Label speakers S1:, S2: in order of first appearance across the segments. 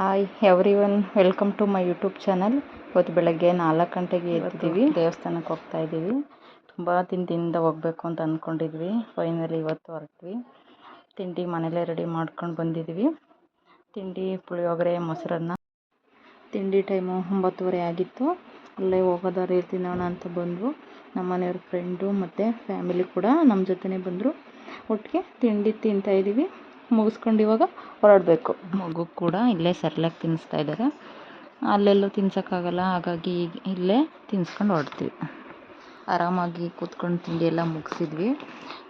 S1: Hi everyone welcome to my YouTube channel ಇವತ್ತು ಬೆಳಗ್ಗೆ ನಾಲ್ಕು ಗಂಟೆಗೆ ಎದ್ದಿದ್ದೀವಿ. ದೇವಸ್ಥಾನಕ್ಕೆ ಹೋಗ್ತಾ ಇದ್ದೀವಿ. ತುಂಬ ದಿನದಿಂದ ಹೋಗಬೇಕು ಅಂತ ಅಂದ್ಕೊಂಡಿದ್ವಿ ಫೈನಲಿ ಇವತ್ತು ಹೊರಟ್ವಿ. ತಿಂಡಿ ಮನೇಲೇ ರೆಡಿ ಮಾಡ್ಕೊಂಡು ಬಂದಿದ್ವಿ ತಿಂಡಿ ಪುಳಿಯೋಗರೆ ಮೊಸರನ್ನ. ತಿಂಡಿ ಟೈಮು ಒಂಬತ್ತುವರೆ ಆಗಿತ್ತು. ಅಲ್ಲೇ ಹೋಗೋದಾರೆ ತಿನ್ನೋಣ ಅಂತ ಬಂದರು ನಮ್ಮ ಮನೆಯವ್ರ ಫ್ರೆಂಡು ಮತ್ತು ಫ್ಯಾಮಿಲಿ ಕೂಡ ನಮ್ಮ ಜೊತೆನೇ ಬಂದರು. ಒಟ್ಟಿಗೆ ತಿಂಡಿ ತಿಂತಾಯಿದ್ದೀವಿ ಮುಗಿಸ್ಕೊಂಡು ಇವಾಗ ಹೊರಡಬೇಕು. ಮಗು ಕೂಡ ಇಲ್ಲೇ ಸರ್ಲಾಗಿ ತಿನ್ನಿಸ್ತಾ ಇದ್ದಾರೆ. ಅಲ್ಲೆಲ್ಲೂ ತಿನ್ಸೋಕ್ಕಾಗಲ್ಲ, ಹಾಗಾಗಿ ಈಗ ಇಲ್ಲೇ ತಿನ್ಸ್ಕೊಂಡು ಹೊರಡ್ತೀವಿ. ಆರಾಮಾಗಿ ಕೂತ್ಕೊಂಡು ತಿಂಡಿ ಎಲ್ಲ ಮುಗಿಸಿದ್ವಿ.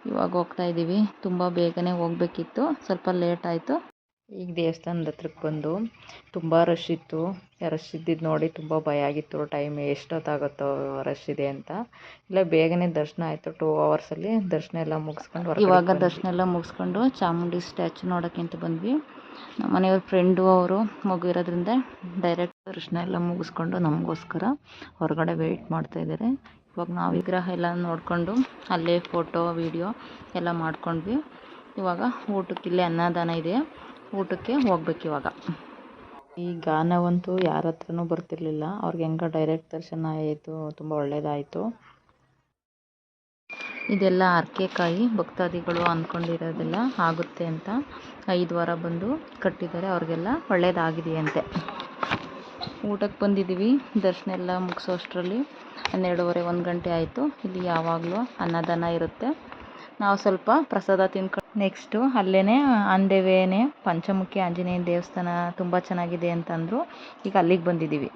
S1: ಇವಾಗ ಹೋಗ್ತಾ ಇದ್ದೀವಿ. ತುಂಬ ಬೇಗನೆ ಹೋಗ್ಬೇಕಿತ್ತು. ಸ್ವಲ್ಪ ಲೇಟ್ ಆಯಿತು. ಈಗ ದೇವಸ್ಥಾನದ ಹತ್ರಕ್ಕೆ ಬಂದು ತುಂಬ ರಶ್ ಇತ್ತು. ರಶ್ ಇದ್ದಿದ್ದು ನೋಡಿ ತುಂಬ ಭಯ ಆಗಿತ್ತು. ಟೈಮ್ ಎಷ್ಟೊತ್ತಾಗುತ್ತೋ ರಶ್ ಇದೆ ಅಂತ. ಇಲ್ಲ ಬೇಗನೆ ದರ್ಶನ ಆಯಿತು. ಟೂ ಅವರ್ಸಲ್ಲಿ ದರ್ಶನ ಎಲ್ಲ ಮುಗಿಸ್ಕೊಂಡು ಇವಾಗ ದರ್ಶನ ಎಲ್ಲ ಮುಗಿಸ್ಕೊಂಡು ಚಾಮುಂಡಿ ಸ್ಟ್ಯಾಚು ನೋಡೋಕ್ಕಿಂತ ಬಂದ್ವಿ. ನಮ್ಮ ಮನೆಯವ್ರ ಫ್ರೆಂಡು ಅವರು ಮಗು ಇರೋದ್ರಿಂದ ಡೈರೆಕ್ಟ್ ದರ್ಶನ ಎಲ್ಲ ಮುಗಿಸ್ಕೊಂಡು ನಮಗೋಸ್ಕರ ಹೊರಗಡೆ ವೆಯ್ಟ್ ಮಾಡ್ತಾಯಿದ್ದಾರೆ ಇವಾಗ ನಾವು ವಿಗ್ರಹ ಎಲ್ಲ ನೋಡಿಕೊಂಡು ಅಲ್ಲೇ ಫೋಟೋ ವೀಡಿಯೋ ಎಲ್ಲ ಮಾಡ್ಕೊಂಡ್ವಿ. ಇವಾಗ ಊಟಕ್ಕೆ ಇಲ್ಲೇ ಅನ್ನದಾನ ಇದೆ. ಊಟಕ್ಕೆ ಹೋಗ್ಬೇಕು ಇವಾಗ. ಈ ಗಾನವಂತೂ ಯಾರ ಹತ್ರನೂ ಬರ್ತಿರ್ಲಿಲ್ಲ. ಅವ್ರಿಗೆ ಹೆಂಗ ಡೈರೆಕ್ಟ್ ದರ್ಶನ ಆಯಿತು ತುಂಬ ಒಳ್ಳೇದಾಯಿತು. ಇದೆಲ್ಲ ಅರ್ಕೆಕಾಯಿ ಭಕ್ತಾದಿಗಳು ಅಂದ್ಕೊಂಡಿರೋದೆಲ್ಲ ಆಗುತ್ತೆ ಅಂತ ಐದು ವಾರ ಬಂದು ಕಟ್ಟಿದ್ದಾರೆ. ಅವ್ರಿಗೆಲ್ಲ ಒಳ್ಳೇದಾಗಿದೆಯಂತೆ. ಊಟಕ್ಕೆ ಬಂದಿದ್ದೀವಿ. ದರ್ಶನ ಎಲ್ಲ ಮುಗಿಸೋ ಅಷ್ಟರಲ್ಲಿ ಹನ್ನೆರಡುವರೆ ಒಂದು ಗಂಟೆ ಆಯಿತು. ಇಲ್ಲಿ ಯಾವಾಗಲೂ ಅನ್ನದಾನ ಇರುತ್ತೆ. ನಾವು ಸ್ವಲ್ಪ ಪ್ರಸಾದ ತಿನ್ಕೊಂಡು ನೆಕ್ಸ್ಟು ಅಲ್ಲೇ ಆನ್ ದ ಪಂಚಮುಖಿ ಆಂಜನೇಯ ದೇವಸ್ಥಾನ ತುಂಬ ಚೆನ್ನಾಗಿದೆ ಅಂತಂದರು ಈಗ ಅಲ್ಲಿಗೆ ಬಂದಿದ್ದೀವಿ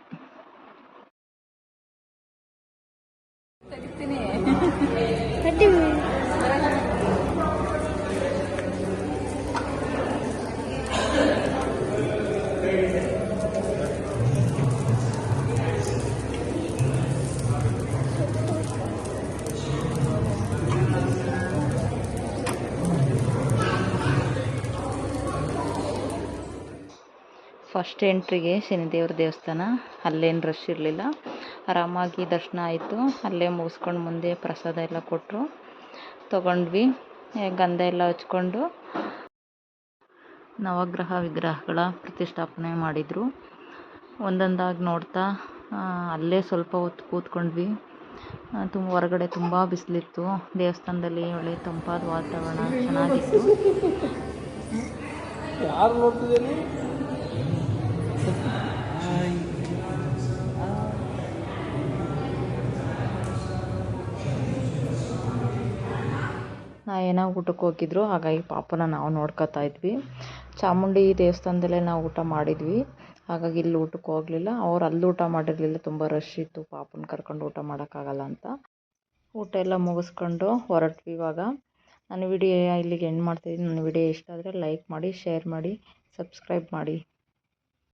S1: ಫಸ್ಟ್ ಎಂಟ್ರಿಗೆ ಶನಿದೇವ್ರ ದೇವಸ್ಥಾನ, ಅಲ್ಲೇನು ರಶ್ ಇರಲಿಲ್ಲ. ಆರಾಮಾಗಿ ದರ್ಶನ ಆಯಿತು. ಅಲ್ಲೇ ಮುಗಿಸ್ಕೊಂಡು ಮುಂದೆ ಪ್ರಸಾದ ಎಲ್ಲ ಕೊಟ್ಟರು ತೊಗೊಂಡ್ವಿ. ಗಂಧ ಎಲ್ಲ ಹಚ್ಕೊಂಡು ನವಗ್ರಹ ವಿಗ್ರಹಗಳ ಪ್ರತಿಷ್ಠಾಪನೆ ಮಾಡಿದರು. ಒಂದೊಂದಾಗಿ ನೋಡ್ತಾ ಅಲ್ಲೇ ಸ್ವಲ್ಪ ಹೊತ್ತು ಕೂತ್ಕೊಂಡ್ವಿ. ತುಂಬ ಹೊರಗಡೆ ತುಂಬ ಬಿಸಿಲಿತ್ತು. ದೇವಸ್ಥಾನದಲ್ಲಿ ಒಳ್ಳೆ ತಂಪಾದ ವಾತಾವರಣ, ಚೆನ್ನಾಗಿತ್ತು. ಏನೋ ಊಟಕ್ಕೆ ಹೋಗಿದ್ರು, ಹಾಗಾಗಿ ಪಾಪನ ನಾವು ನೋಡ್ಕೊತಾ ಇದ್ವಿ. ಚಾಮುಂಡಿ ದೇವಸ್ಥಾನದಲ್ಲೇ ನಾವು ಊಟ ಮಾಡಿದ್ವಿ. ಹಾಗಾಗಿ ಇಲ್ಲಿ ಊಟಕ್ಕೆ ಹೋಗಲಿಲ್ಲ. ಅವ್ರು ಅಲ್ಲಿ ಊಟ ಮಾಡಿರಲಿಲ್ಲ. ತುಂಬ ರಶ್ ಇತ್ತು. ಪಾಪನ ಕರ್ಕೊಂಡು ಊಟ ಮಾಡೋಕ್ಕಾಗಲ್ಲ ಅಂತ. ಊಟ ಎಲ್ಲ ಮುಗಿಸ್ಕೊಂಡು ಹೊರಟ್ವಿ ಇವಾಗ. ನನ್ನ ವಿಡಿಯೋ ಇಲ್ಲಿಗೆ ಎಂಡ್ ಮಾಡ್ತಿದ್ದೀನಿ ನನ್ನ ವಿಡಿಯೋ ಇಷ್ಟ ಆದರೆ ಲೈಕ್ ಮಾಡಿ ಶೇರ್ ಮಾಡಿ ಸಬ್ಸ್ಕ್ರೈಬ್ ಮಾಡಿ.